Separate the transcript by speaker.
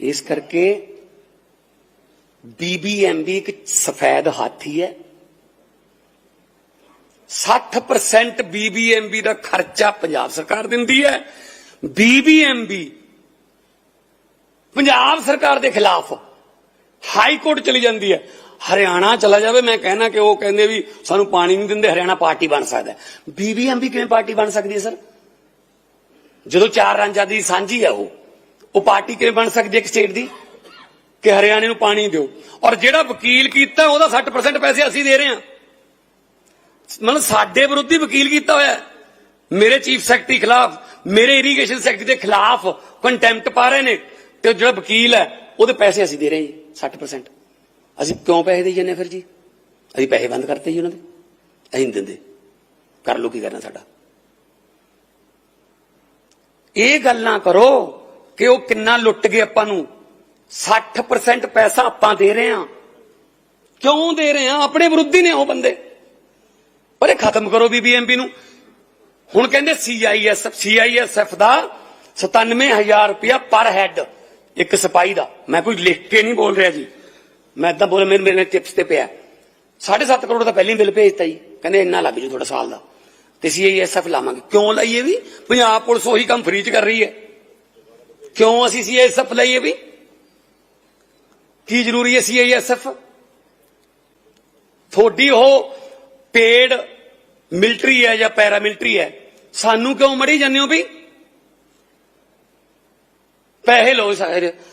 Speaker 1: ਇਸ ਕਰਕੇ ਬੀਬੀਐਮਬੀ ਇੱਕ ਸਫੈਦ ਹਾਥੀ ਹੈ। 60% ਬੀਬੀਐਮਬੀ ਦਾ ਖਰਚਾ ਪੰਜਾਬ ਸਰਕਾਰ ਦਿੰਦੀ ਹੈ। ਬੀਬੀਐਮਬੀ ਪੰਜਾਬ ਸਰਕਾਰ ਦੇ ਖਿਲਾਫ ਹਾਈ ਕੋਰਟ ਚਲੀ ਜਾਂਦੀ ਹੈ। ਹਰਿਆਣਾ ਚਲਾ ਜਾਵੇ, ਮੈਂ ਕਹਿਣਾ ਕਿ ਉਹ ਕਹਿੰਦੇ ਵੀ ਸਾਨੂੰ ਪਾਣੀ ਨਹੀਂ ਦਿੰਦੇ, ਹਰਿਆਣਾ ਪਾਰਟੀ ਬਣ ਸਕਦਾ ਹੈ। ਬੀਬੀਐਮਬੀ ਕਿਵੇਂ ਪਾਰਟੀ ਬਣ ਸਕਦੀ ਹੈ, ਸਰ? ਜਦੋਂ ਚਾਰ ਰਾਂਝਾਂ ਦੀ ਸਾਂਝੀ ਹੈ ਉਹ। ਉਹ ਪਾਰਟੀ ਕਿਵੇਂ ਬਣ ਸਕਦੀ ਹੈ ਇੱਕ ਸਟੇਟ ਦੀ? ਕਿ ਹਰਿਆਣੇ ਨੂੰ ਪਾਣੀ ਦਿਓ। ਔਰ ਜਿਹੜਾ ਵਕੀਲ ਕੀਤਾ, ਉਹਦਾ 60% ਪੈਸੇ ਅਸੀਂ ਦੇ ਰਹੇ ਹਾਂ। ਮਤਲਬ ਸਾਡੇ ਵਿਰੁੱਧੀ ਵਕੀਲ ਕੀਤਾ ਹੋਇਆ ਮੇਰੇ ਚੀਫ ਸੈਕਟਰੀ ਖਿਲਾਫ, ਮੇਰੇ ਇਰੀਗੇਸ਼ਨ ਸੈਕਟਰੀ ਦੇ ਖਿਲਾਫ ਕੰਟੈਂਪਟ ਪਾ ਰਹੇ ਨੇ। ਤੇ ਉਹ ਜਿਹੜਾ ਵਕੀਲ ਹੈ, ਉਹਦੇ ਪੈਸੇ ਅਸੀਂ ਦੇ ਰਹੇ ਹਾਂ 60% ਅਸੀਂ ਕਿਉਂ ਪੈਸੇ ਦੇਈ ਜਾਂਦੇ ਹਾਂ ਫਿਰ ਜੀ? ਅਸੀਂ ਪੈਸੇ ਬੰਦ ਕਰਤੇ ਜੀ ਉਹਨਾਂ ਦੇ। ਅਸੀਂ ਨਹੀਂ ਦਿੰਦੇ। ਕਰ ਲੋ ਕੀ ਕਰਨਾ ਸਾਡਾ। ਇਹ ਗੱਲ ਨਾ ਕਰੋ। ਕਿ ਉਹ ਕਿੰਨਾ ਲੁੱਟ ਗਏ ਆਪਾਂ ਨੂੰ? 60% ਪੈਸਾ ਆਪਾਂ ਦੇ ਰਹੇ ਹਾਂ। ਕਿਉਂ ਦੇ ਰਹੇ ਹਾਂ? ਆਪਣੇ ਵਿਰੁੱਧੀ ਨੇ ਉਹ ਬੰਦੇ। ਪਰ ਇਹ ਖਤਮ ਕਰੋ ਬੀਬੀਐਮਪੀ ਨੂੰ। ਹੁਣ ਕਹਿੰਦੇ ਸੀਆਈਐਸਐਫ ਸੀਆਈਐਸਐਫ ਦਾ 97000 ਰੁਪਇਆ ਪਰ ਹੈਡ, ਇੱਕ ਸਿਪਾਹੀ ਦਾ। ਮੈਂ ਕੋਈ ਲਿਖ ਕੇ ਨਹੀਂ ਬੋਲ ਰਿਹਾ ਜੀ। ਮੈਂ ਇਦਾਂ ਬੋਲ ਮੇਰੇ ਮੇਰੇ ਟਿਪਸ ਤੇ ਪਿਆ। 7.5 ਕਰੋੜ ਦਾ ਪਹਿਲਾਂ ਹੀ ਬਿੱਲ ਭੇਜਤਾ ਜੀ। ਕਹਿੰਦੇ ਇੰਨਾ ਲੱਗ ਜੂ ਤੁਹਾਡਾ ਸਾਲ ਦਾ। ਤੇ ਸੀਆਈਐਸਐਫ ਲਾਵਾਂਗੇ। ਕਿਉਂ ਲਾਈਏ ਵੀ? ਪੰਜਾਬ ਪੁਲਿਸ ਉਹੀ ਕੰਮ ਫ੍ਰੀ ਚ ਕਰ ਰਹੀ ਹੈ। ਕਿਉਂ ਅਸੀਂ ਸੀਆਈਐਸਐਫ ਲਈਏ ਵੀ? ਕੀ ਜ਼ਰੂਰੀ ਹੈ ਸੀਆਈਐਸਐਫ ਤੁਹਾਡੀ ਉਹ ਪੇਡ ਮਿਲਟਰੀ ਹੈ ਜਾਂ ਪੈਰਾ ਮਿਲਟਰੀ ਹੈ? ਸਾਨੂੰ ਕਿਉਂ ਮੜੀ ਜਾਂਦੇ ਹੋ ਵੀ? ਪੈਸੇ ਲਓ ਸਾਰੇ।